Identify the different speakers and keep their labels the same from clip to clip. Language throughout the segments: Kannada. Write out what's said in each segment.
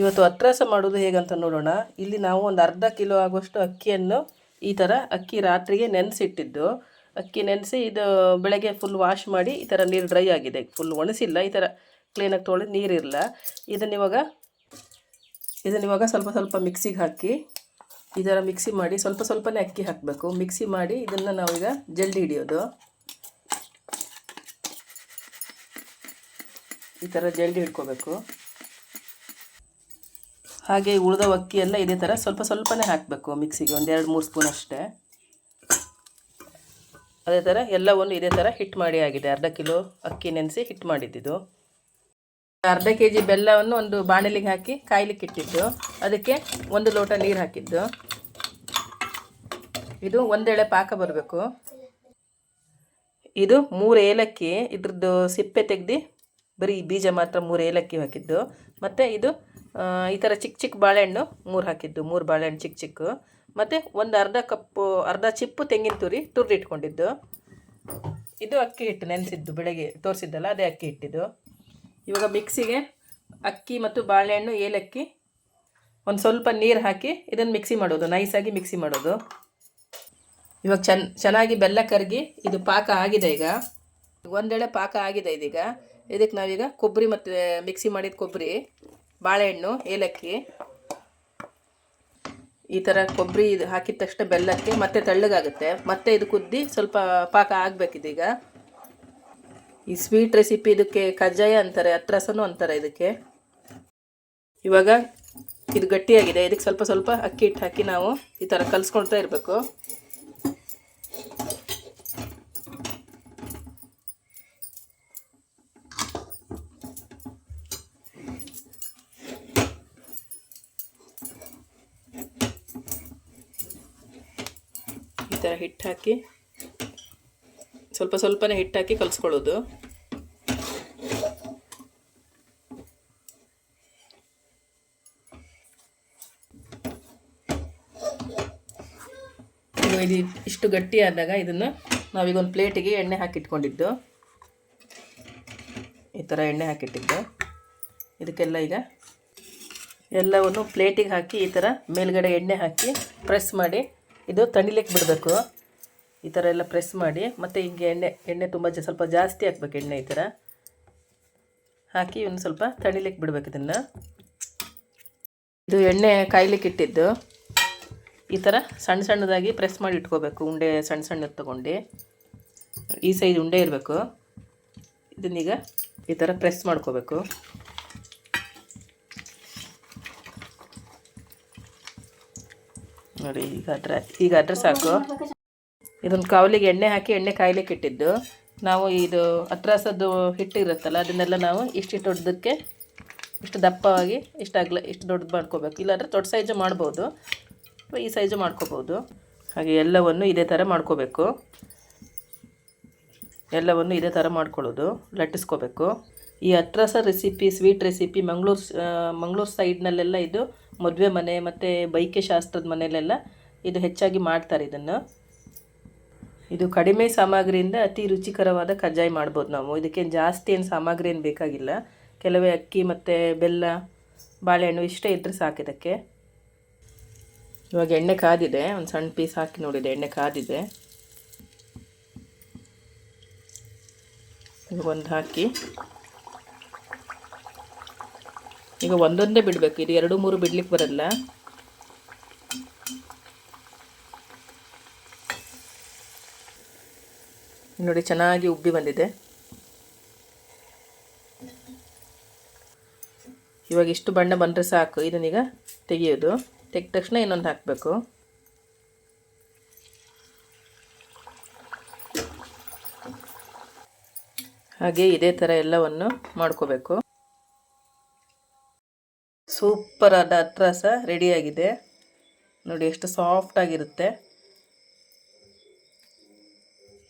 Speaker 1: ಇವತ್ತು ಅತ್ರಾಸ ಮಾಡೋದು ಹೇಗಂತ ನೋಡೋಣ. ಇಲ್ಲಿ ನಾವು ಒಂದು ಅರ್ಧ ಕಿಲೋ ಆಗುವಷ್ಟು ಅಕ್ಕಿಯನ್ನು ಈ ಥರ ಅಕ್ಕಿ ರಾತ್ರಿಗೆ ನೆನೆಸಿಟ್ಟಿದ್ದು. ಅಕ್ಕಿ ನೆನೆಸಿ ಇದು ಬೆಳಗ್ಗೆ ಫುಲ್ ವಾಶ್ ಮಾಡಿ ಈ ಥರ ನೀರು ಡ್ರೈ ಆಗಿದೆ. ಫುಲ್ ಒಣಸಿಲ್ಲ, ಈ ಥರ ಕ್ಲೀನಾಗಿ ತೊಳೆದು ನೀರಿಲ್ಲ ಇದನ್ನ ಇದನ್ನಿವಾಗ ಇದನ್ನ ಇವಾಗ ಸ್ವಲ್ಪ ಸ್ವಲ್ಪ ಮಿಕ್ಸಿಗೆ ಹಾಕಿ, ಈ ಥರ ಮಿಕ್ಸಿ ಮಾಡಿ ಸ್ವಲ್ಪ ಸ್ವಲ್ಪನೇ ಅಕ್ಕಿ ಹಾಕಬೇಕು. ಮಿಕ್ಸಿ ಮಾಡಿ ಇದನ್ನು ನಾವೀಗ ಜಲ್ದಿ ಹಿಡಿಯೋದು. ಈ ಥರ ಜಲ್ದಿ ಹಿಡ್ಕೋಬೇಕು. ಹಾಗೆ ಉಳಿದ ಅಕ್ಕಿ ಎಲ್ಲ ಇದೇ ಥರ ಸ್ವಲ್ಪ ಸ್ವಲ್ಪನೇ ಹಾಕಬೇಕು ಮಿಕ್ಸಿಗೆ ಒಂದು ಎರಡು, ಮೂರು ಸ್ಪೂನ್ ಅಷ್ಟೇ. ಅದೇ ಥರ ಎಲ್ಲವನ್ನು ಇದೇ ಥರ ಹಿಟ್ಟು ಮಾಡಿ ಆಗಿದೆ. ಅರ್ಧ ಕಿಲೋ ಅಕ್ಕಿ ನೆನೆಸಿ ಹಿಟ್ಟು ಮಾಡಿದ್ದಿದ್ದು ಅರ್ಧ ಕೆ ಜಿ ಬೆಲ್ಲವನ್ನು ಒಂದು ಬಾಣಲಿಗೆ ಹಾಕಿ ಕಾಯ್ಲಿಕ್ಕೆ ಇಟ್ಟಿದ್ದು. ಅದಕ್ಕೆ ಒಂದು ಲೋಟ ನೀರು ಹಾಕಿದ್ದು. ಇದು ಒಂದೆಳೆ ಪಾಕ ಬರಬೇಕು. ಇದು ಮೂರು ಏಲಕ್ಕಿ, ಇದ್ರದ್ದು ಸಿಪ್ಪೆ ತೆಗ್ದು ಬರೀ ಬೀಜ ಮಾತ್ರ ಮೂರು ಏಲಕ್ಕಿ ಹಾಕಿದ್ದು. ಮತ್ತು ಇದು ಈ ಥರ ಚಿಕ್ಕ ಚಿಕ್ಕ ಬಾಳೆಹಣ್ಣು ಮೂರು ಹಾಕಿದ್ದು, ಮೂರು ಬಾಳೆಹಣ್ಣು ಚಿಕ್ಕ ಚಿಕ್ಕ ಮತ್ತು ಒಂದು ಅರ್ಧ ಕಪ್ಪು, ಅರ್ಧ ಚಿಪ್ಪು ತೆಂಗಿನ ತುರಿ ತುರಿದಿಟ್ಕೊಂಡಿದ್ದು. ಇದು ಅಕ್ಕಿ ಹಿಟ್ಟು ನೆನೆಸಿದ್ದು, ಬೆಳಗ್ಗೆ ತೋರಿಸಿದ್ದಲ್ಲ, ಅದೇ ಅಕ್ಕಿ ಹಿಟ್ಟಿದ್ದು. ಇವಾಗ ಮಿಕ್ಸಿಗೆ ಅಕ್ಕಿ ಮತ್ತು ಬಾಳೆಹಣ್ಣು, ಏಲಕ್ಕಿ ಒಂದು ಸ್ವಲ್ಪ ನೀರು ಹಾಕಿ ಇದನ್ನು ಮಿಕ್ಸಿ ಮಾಡೋದು ನೈಸಾಗಿ ಮಿಕ್ಸಿ ಮಾಡೋದು. ಇವಾಗ ಚೆನ್ನ ಚೆನ್ನಾಗಿ ಬೆಲ್ಲ ಕರಗಿ ಇದು ಪಾಕ ಆಗಿದೆ ಈಗ. ಒಂದೆಳೆ ಪಾಕ ಆಗಿದೆ ಇದೀಗ. ಇದಕ್ಕೆ ನಾವೀಗ ಕೊಬ್ಬರಿ ಮತ್ತು ಮಿಕ್ಸಿ ಮಾಡಿದ ಕೊಬ್ಬರಿ ಬಾಳೆಹಣ್ಣು, ಏಲಕ್ಕಿ. ಈ ಥರ ಕೊಬ್ಬರಿ ಇದು ಹಾಕಿದ ತಕ್ಷಣ ಬೆಲ್ಲಕ್ಕೆ ಮತ್ತೆ ತಳ್ಳಗಾಗುತ್ತೆ. ಮತ್ತೆ ಇದು ಕುದ್ದಿ ಸ್ವಲ್ಪ ಪಾಕ ಆಗಬೇಕಿದೀಗ. ಈ ಸ್ವೀಟ್ ರೆಸಿಪಿ ಇದಕ್ಕೆ ಕಜ್ಜಾಯ ಅಂತಾರೆ ಅತ್ರಸನು ಅಂತಾರೆ ಇದಕ್ಕೆ. ಇವಾಗ ಇದು ಗಟ್ಟಿಯಾಗಿದೆ. ಇದಕ್ಕೆ ಸ್ವಲ್ಪ ಸ್ವಲ್ಪ ಅಕ್ಕಿ ಹಿಟ್ಟು ಹಾಕಿ ನಾವು ಈ ಥರ ಕಲಿಸ್ಕೊಳ್ತಾ ಇರಬೇಕು. ಥರ ಹಿಟ್ಟು ಹಾಕಿ ಸ್ವಲ್ಪ ಸ್ವಲ್ಪನೇ ಹಿಟ್ಟು ಹಾಕಿ ಕಲಿಸ್ಕೊಳ್ಳೋದು. ಇದು ಇಷ್ಟು ಗಟ್ಟಿ ಆದಾಗ ಇದನ್ನು ನಾವೀಗ ಒಂದು ಪ್ಲೇಟಿಗೆ ಎಣ್ಣೆ ಹಾಕಿಟ್ಕೊಂಡಿದ್ದು. ಈ ಥರ ಎಣ್ಣೆ ಹಾಕಿಟ್ಟಿದ್ದು. ಇದಕ್ಕೆಲ್ಲ ಈಗ ಎಲ್ಲವನ್ನು ಪ್ಲೇಟಿಗೆ ಹಾಕಿ ಈ ಥರ ಮೇಲ್ಗಡೆ ಎಣ್ಣೆ ಹಾಕಿ ಪ್ರೆಸ್ ಮಾಡಿ ಇದು ತಣಿಲಿಕ್ಕೆ ಬಿಡಬೇಕು. ಈ ಥರ ಎಲ್ಲ ಪ್ರೆಸ್ ಮಾಡಿ, ಮತ್ತು ಹಿಂಗೆ ಎಣ್ಣೆ ಎಣ್ಣೆ ತುಂಬ ಜ, ಸ್ವಲ್ಪ ಜಾಸ್ತಿ ಹಾಕ್ಬೇಕು ಎಣ್ಣೆ ಈ ಥರ. ಹಾಕಿ ಇನ್ನು ಸ್ವಲ್ಪ ತಣಿಲಿಕ್ಕೆ ಬಿಡಬೇಕು ಇದನ್ನು. ಇದು ಎಣ್ಣೆ ಕಾಯ್ಲಿಕ್ಕೆ ಇಟ್ಟಿದ್ದು. ಈ ಥರ ಸಣ್ಣ ಸಣ್ಣದಾಗಿ ಪ್ರೆಸ್ ಮಾಡಿ ಇಟ್ಕೋಬೇಕು, ಉಂಡೆ ಸಣ್ಣ ಸಣ್ಣದು ತೊಗೊಂಡು. ಈ ಸೈಜ್ ಉಂಡೆ ಇರಬೇಕು. ಇದನ್ನೀಗ ಈ ಥರ ಪ್ರೆಸ್ ಮಾಡ್ಕೋಬೇಕು. ನೋಡಿ, ಈಗ ಅದ್ರ ಈಗ ಅದ್ರ ಸಾಕು. ಇದೊಂದು ಕಾವಲಿಗೆ ಎಣ್ಣೆ ಹಾಕಿ ಎಣ್ಣೆ ಕಾಯ್ಲಿಕ್ಕೆ ಇಟ್ಟಿದ್ದು. ನಾವು ಇದು ಅತ್ರಾಸದ್ದು ಹಿಟ್ಟಿರುತ್ತಲ್ಲ ಅದನ್ನೆಲ್ಲ ನಾವು ಇಷ್ಟಿಷ್ಟು ದೊಡ್ಡದಕ್ಕೆ ಇಷ್ಟು ದಪ್ಪವಾಗಿ ಇಷ್ಟು ಅಗಲ, ಇಷ್ಟು ದೊಡ್ಡದು ಮಾಡ್ಕೋಬೇಕು. ಇಲ್ಲಾಂದರೆ ದೊಡ್ಡ ಸೈಜು ಮಾಡ್ಬೋದು. ಈ ಸೈಜು ಮಾಡ್ಕೋಬೋದು. ಹಾಗೆ ಎಲ್ಲವನ್ನು ಇದೇ ಥರ ಮಾಡ್ಕೋಬೇಕು. ಎಲ್ಲವನ್ನು ಇದೇ ಥರ ಮಾಡ್ಕೊಳ್ಳೋದು, ಲಟ್ಟಿಸ್ಕೋಬೇಕು. ಈ ಅತ್ರಾಸ recipe sweet recipe Mangalore Mangalore ಸೈಡ್ನಲ್ಲೆಲ್ಲ ಇದು ಮದುವೆ ಮನೆ ಮತ್ತು ಬೈಕೆ ಶಾಸ್ತ್ರದ ಮನೆಯಲ್ಲೆಲ್ಲ ಇದು ಹೆಚ್ಚಾಗಿ ಮಾಡ್ತಾರೆ ಇದನ್ನು. ಇದು ಕಡಿಮೆ ಸಾಮಗ್ರಿಯಿಂದ ಅತಿ ರುಚಿಕರವಾದ ಕಜ್ಜಾಯ ಮಾಡ್ಬೋದು ನಾವು. ಇದಕ್ಕೆ ಜಾಸ್ತಿ ಏನು ಸಾಮಗ್ರಿ ಏನು ಬೇಕಾಗಿಲ್ಲ. ಕೆಲವೇ ಅಕ್ಕಿ ಮತ್ತು ಬೆಲ್ಲ, ಬಾಳೆಹಣ್ಣು ಇಷ್ಟೇ ಇದ್ದರೆ ಸಾಕು ಇದಕ್ಕೆ. ಇವಾಗ ಎಣ್ಣೆ ಕಾದಿದೆ. ಒಂದು ಸಣ್ಣ ಪೀಸ್ ಹಾಕಿ ನೋಡಿದೆ. ಎಣ್ಣೆ ಕಾದಿದೆ. ಒಂದು ಹಾಕಿ. ಈಗ ಒಂದೊಂದೇ ಬಿಡಬೇಕು. ಇದು ಎರಡು, ಮೂರು ಬಿಡ್ಲಿಕ್ಕೆ ಬರಲ್ಲ. ನೋಡಿ, ಚೆನ್ನಾಗಿ ಉಬ್ಬಿ ಬಂದಿದೆ. ಇವಾಗ ಇಷ್ಟು ಬಣ್ಣ ಬಂದರೆ ಸಾಕು. ಇದನ್ನೀಗ ತೆಗೆಯೋದು. ತೆಗೆದ ತಕ್ಷಣ ಇನ್ನೊಂದು ಹಾಕಬೇಕು. ಹಾಗೆ ಇದೇ ಥರ ಎಲ್ಲವನ್ನು ಮಾಡ್ಕೋಬೇಕು. ಸೂಪರ್ ಆದ ಸಹ ರೆಡಿಯಾಗಿದೆ ನೋಡಿ ಎಷ್ಟು ಸಾಫ್ಟ್ ಆಗಿರುತ್ತೆ.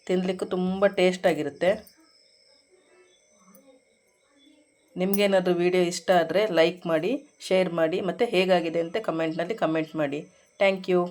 Speaker 1: ತಿನ್ನಲಿಕ್ಕೂ ತುಂಬ ಟೇಸ್ಟ್ ಆಗಿರುತ್ತೆ. ನಿಮಗೇನಾದರೂ ವಿಡಿಯೋ ಇಷ್ಟ ಆದರೆ ಲೈಕ್ ಮಾಡಿ ಶೇರ್ ಮಾಡಿ ಮತ್ತು ಹೇಗಾಗಿದೆ ಅಂತ ಕಮೆಂಟ್ನಲ್ಲಿ ಕಮೆಂಟ್ ಮಾಡಿ. Thank you